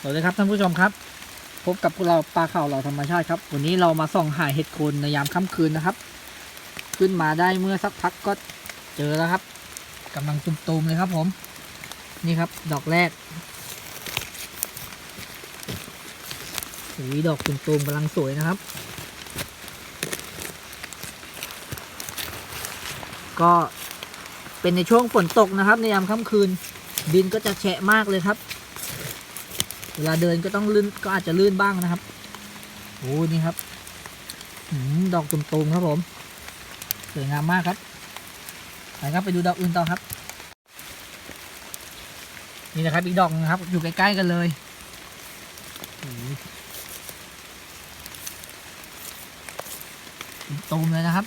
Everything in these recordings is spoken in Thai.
สวัสดีครับท่านผู้ชมครับ พบกับพวกเราปลาเข่าวเราธรรมชาติครับ วันนี้เรามาส่องหาเห็ดโคนในยามค่ำคืนนะครับ ขึ้นมาได้เมื่อสักพักก็เจอแล้วครับกำลังตุมๆเลยครับผม นี่ครับดอกแรกสีดอกตุมๆกำลังสวยนะครับ ก็เป็นในช่วงฝนตกนะครับ ในยามค่ำคืน ดินก็จะแฉะมากเลยครับ เวลาเดินก็ต้องลื่นก็อาจจะลื่นบ้างนะครับโอ้นี่ครับดอกตุ่มๆครับผม สวยงามมากครับไปครับไปดูดอกอื่นต่อครับ นี่นะครับอีกดอกนึงครับ อยู่ใกล้ๆกันเลยโอ้ยตุ่มเลยนะครับ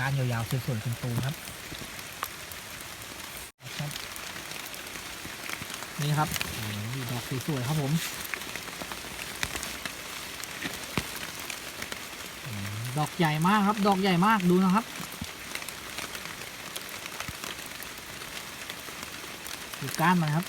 ก้านยาวๆสวยๆเป็นตูครับครับ นี่ครับอดอกสวยๆครับผมอืมดอกใหญ่มากครับ ดอกใหญ่มากดูนะครับดูก้านมันครับ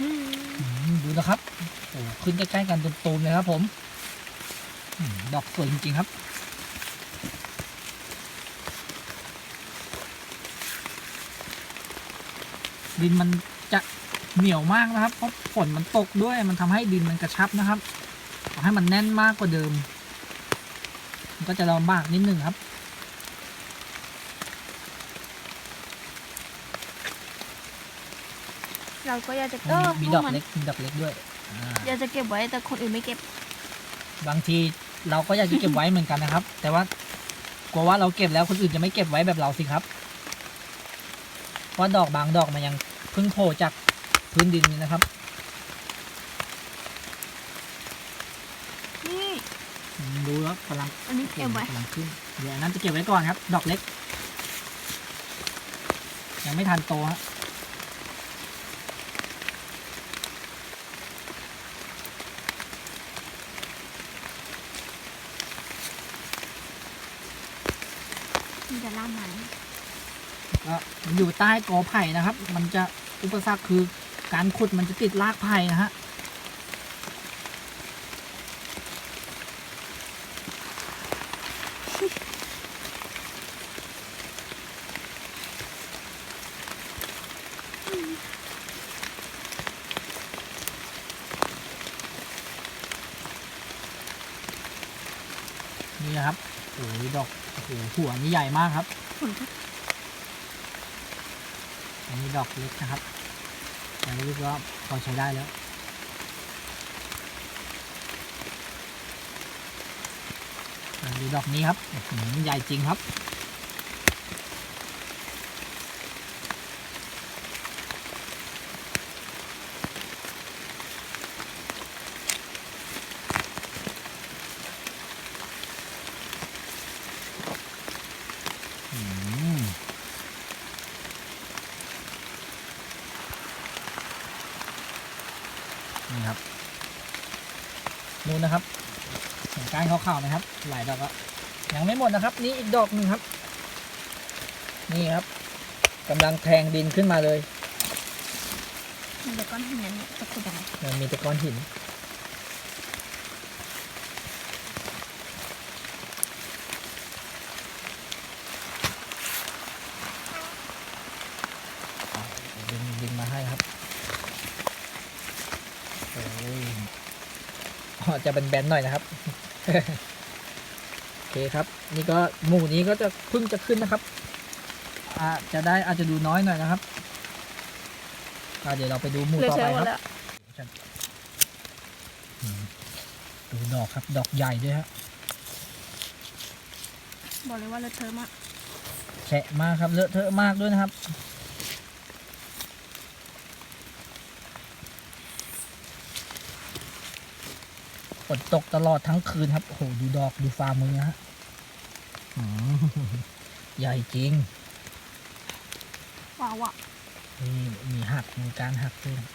อืมดูนะครับโอ้ ขึ้นใกล้ๆกันตูมๆเลยครับผมอืมดอกสวยจริงๆครับดินมันจะเหนียวมากนะครับ เพราะฝนมันตกด้วยมันทำให้ดินมันกระชับนะครับทำให้มันแน่นมากกว่าเดิม มันก็จะลำบากนิดนึงครับ เราก็อยากจะเออมีดอกเล็กมีดอกเล็กด้วย อ่าอยากจะเก็บไว้แต่คนอื่นไม่เก็บบางทีเราก็อยากจะเก็บไว้เหมือนกันนะครับ แต่ว่ากลัวว่าเราเก็บแล้วคนอื่นจะไม่เก็บไว้แบบเราสิครับเพราะดอกบางดอกมันยังเพิ่งโผล่จากพื้นดินนี่นะครับนี่อืมดูแล้วกำลังอันนี้เก็บไว้กำลังขึ้นเดี๋ยวอันนั้นจะเก็บไว้ก่อนครับ ดอกเล็ก ยังไม่ทันโตฮะ มันจะล่ามไหนก็อยู่ใต้กอไผ่นะครับ มันจะอุปสรรคคือการขุดมันจะติดรากไผ่นะฮะนี่นะครับ โอ้ยดอกโอ้โหหัวนี่ใหญ่มากครับ อันนี้ดอกเล็กนะครับอันนี้ก็พอใช้ได้แล้ว ดูดอกนี้ครับอื้อหือใหญ่จริงครับ นู่นนะครับเห็นก้านขาวๆนะครับ หลายดอกแล้วยังไม่หมดนะครับ นี่อีกดอกหนึ่งครับ นี่ครับกำลังแทงดินขึ้นมาเลย มันจะก้อนหินนั้นเนี่ยจะขุดยังไงมันมีแต่ก้อนหินดึงดึงมาให้ครับโอ้ยอ๋อ จะเป็นแบนๆหน่อยนะครับโอเคครับ นี่ก็หมู่นี้ก็จะเพิ่งจะขึ้นนะครับอาจจะได้อาจจะดูน้อยหน่อยนะครับอะเดี๋ยวเราไปดูหมู่เหลือต่อเชื้ไปอหมคดรับแล้วอืมดูดอกครับ ดอกใหญ่ด้วยฮะบอกเลยว่าเหลือเชื้อมากแฉะมากครับเลอะเทอะมากด้วยนะครับ ฝนตกตลอดทั้งคืนครับโอ้โหดูดอกดูฟ้ามือฮะอืมใหญ่จริงว้าวอะนี่มีหักมีการหักด้วยนะ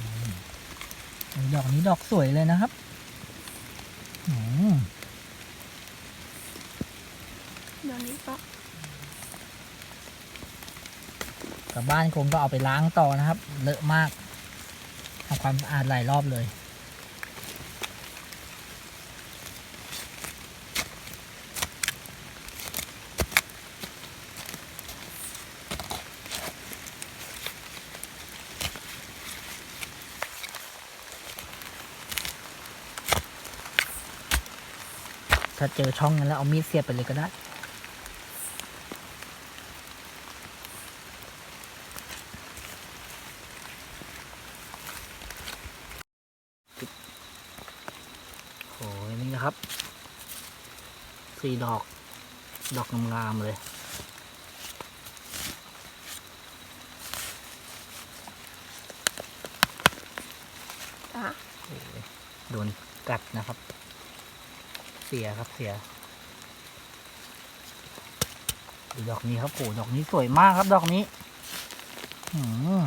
อืมดอกนี้ดอกสวยเลยนะครับอืม เดี๋ยวนี้ก็กลับบ้านคงก็เอาไปล้างต่อนะครับ เลอะมากทำความสะอาดหลายรอบเลย ถ้าเจอช่องนั้นแล้วเอามีดเสียบไปเลยก็ได้ โอ้ย นี่นะครับสี่ดอก ดอกงามๆเลยอะโอ้ยโดนกัดนะครับ เสียครับเสียดูดอกนี้ครับโอ้ดอกนี้สวยมากครับ ดอกนี้ อืม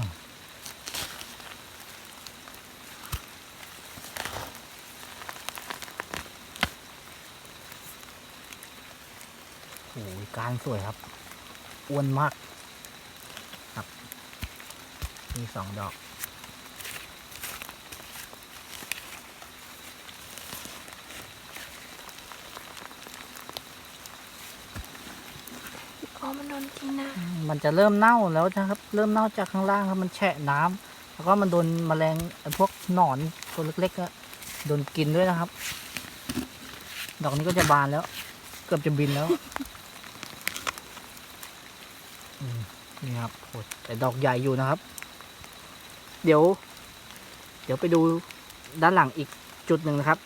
อ้ยการสวยครับ อ้วนมาก ครับ มีสองดอก อ๋อ มันโดนกินนะมันจะเริ่มเน่าแล้วนะครับ เริ่มเน่าจากข้างล่างครับมันแฉะน้ำแล้วก็มันโดนแมลงไอ้พวกหนอนตัวเล็กๆอะโดนกินด้วยนะครับ ดอกนี้ก็จะบานแล้ว เกือบจะบินแล้วอืม นี่ครับแต่ดอกใหญ่อยู่นะครับ เดี๋ยว เดี๋ยวไปดูด้านหลังอีกจุดหนึ่งนะครับ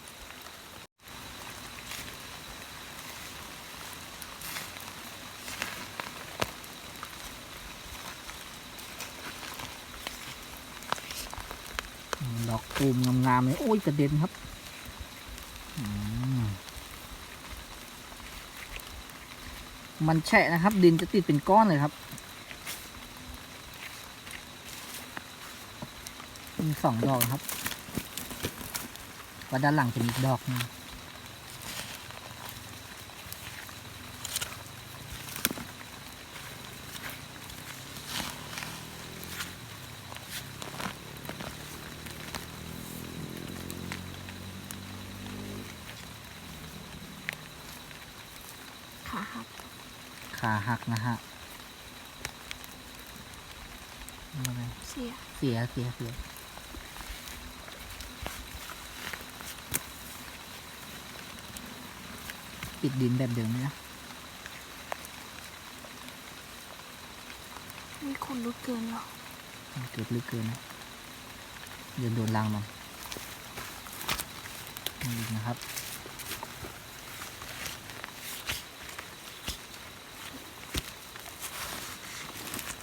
ดอกตูมงามๆเลยโอ้ยกระเด็นครับมันแฉะนะครับ ดินจะติดเป็นก้อนเลยครับ สองดอกนะครับว่าด้านหลังจะมีอีกดอกหนึงขาหักขาหักนะฮะอะไรเสีย เสีย เสียเสีย ปิดดินแบบเดิมไหมนะมีคนลุกเกินหรอเก็บลึกเกินนะเดินโดนรังมันนี่นะครับ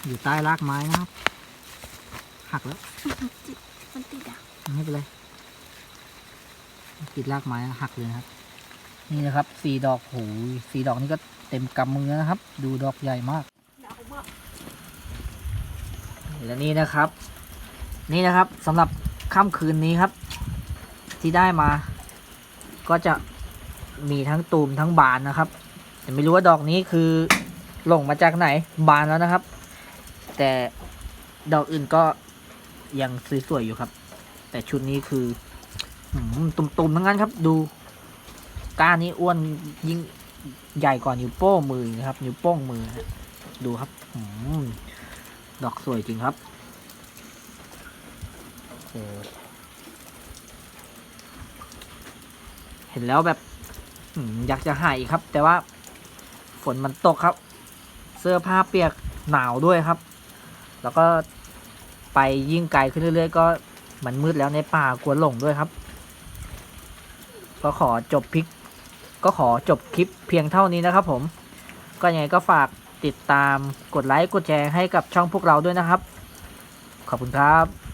อยู่ใต้รากไม้นะครับ หักแล้วจิตมันติดอะ ไม่เป็นไรติดรากไม้แล้วหักเลยนะครับ นี่นะครับสี่ดอกโหยสี่ดอกนี่ก็เต็มกำมือนะครับ ดูดอกใหญ่มาก และนี่นะครับ นี่นะครับสำหรับค่ำคืนนี้ครับ ที่ได้มา ก็จะมีทั้งตูมทั้งบานนะครับแต่ไม่รู้ว่าดอกนี้คือหลงมาจากไหนบานแล้วนะครับ แต่ดอกอื่นก็ยังสวยๆอยู่ครับ แต่ชุดนี้คือตุ่มๆทั้งนั้นครับ ดู ก้านนี้อ้วนยิ่งใหญ่กว่านิ้วโป้งมือนะครับ นิ้วโป้งมือนะดูครับอืมดอกสวยจริงครับเห็นแล้วแบบอยากจะหายครับ แต่ว่าฝนมันตกครับ เสื้อผ้าเปียกหนาวด้วยครับ แล้วก็ไปยิ่งไกลขึ้นเรื่อยๆ ก็มันมืดแล้วในป่ากลัวหลงด้วยครับ ก็ขอจบพลิก ก็ขอจบคลิปเพียงเท่านี้นะครับผม ก็ยังไงก็ฝากติดตามกดไลค์กดแชร์ให้กับช่องพวกเราด้วยนะครับ ขอบคุณครับ